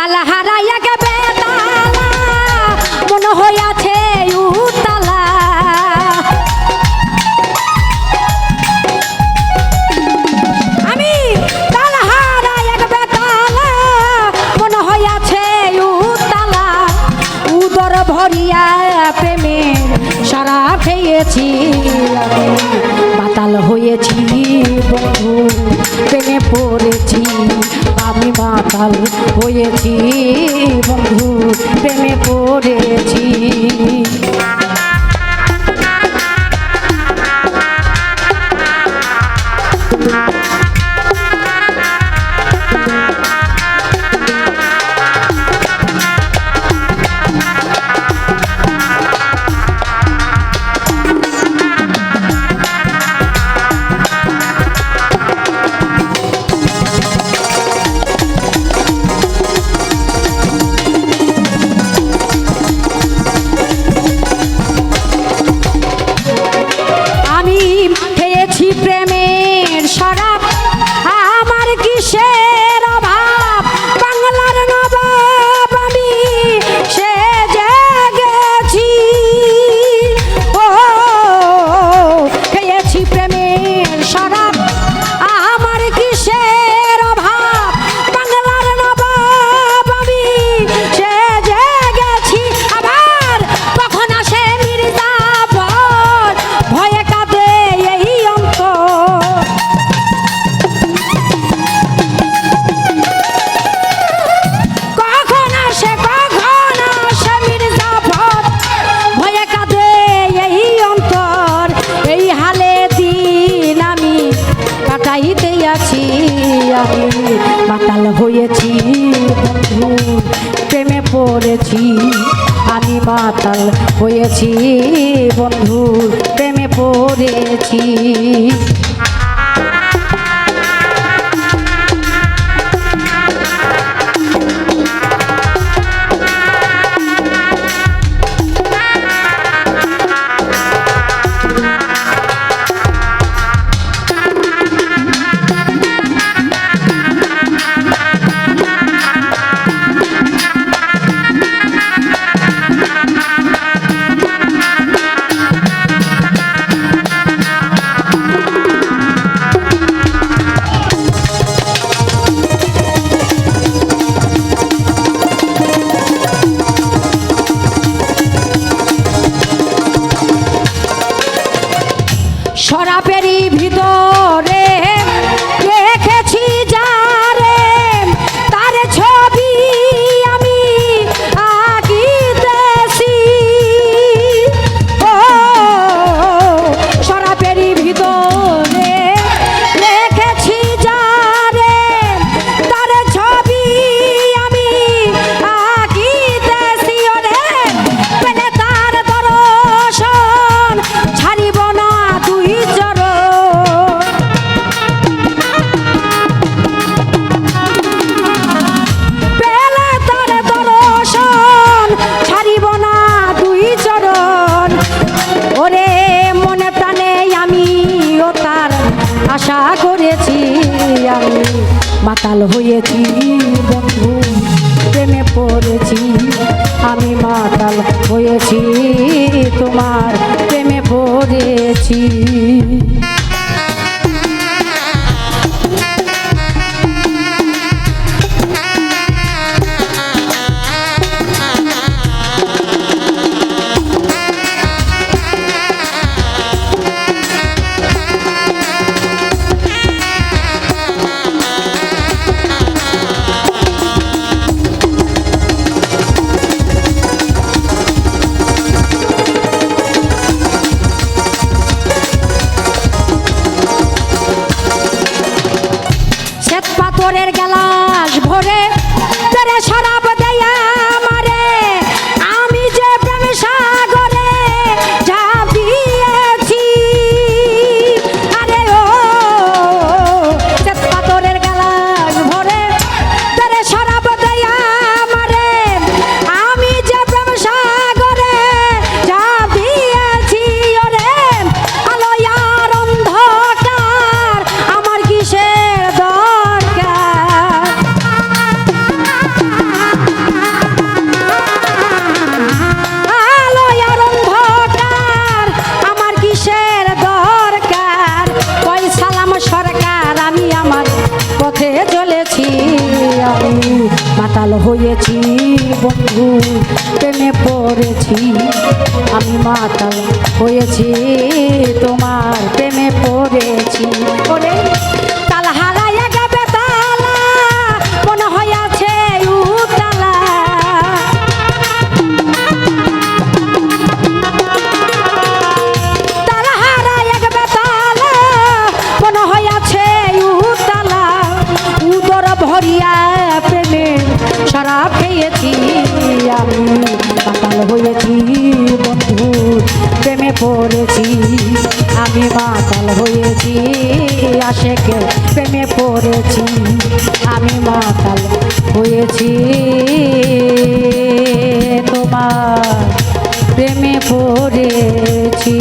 তালা হারাইয়া গেবে তালা। মনে হইয়াছে আমি তালা হারাইয়া গেবে মনে হইয়াছে উতালা। উদর ভরিয়া প্রেমের সারা খেয়েছি। আছি আমি মাতাল হয়েছি বন্ধু প্রেমে পড়েছি আমি মাতাল হয়েছি বন্ধু প্রেমে পড়েছি। হৃদয় করেছি আমি মাতাল হয়েছি বন্ধু প্রেমে পড়েছি আমি মাতাল হয়েছি তোমার প্রেমে পড়েছি। পাথরের গেলাস ভরে সারা আমি মাতাল হয়েছি বন্ধু প্রেমে পড়েছি। আমি মাতাল হয়েছি তোমার প্রেমে পড়েছি। আমি মাতাল হয়েছি আশেকে প্রেমে পড়েছি আমি মাতাল হয়েছি। তোমার প্রেমে পড়েছি।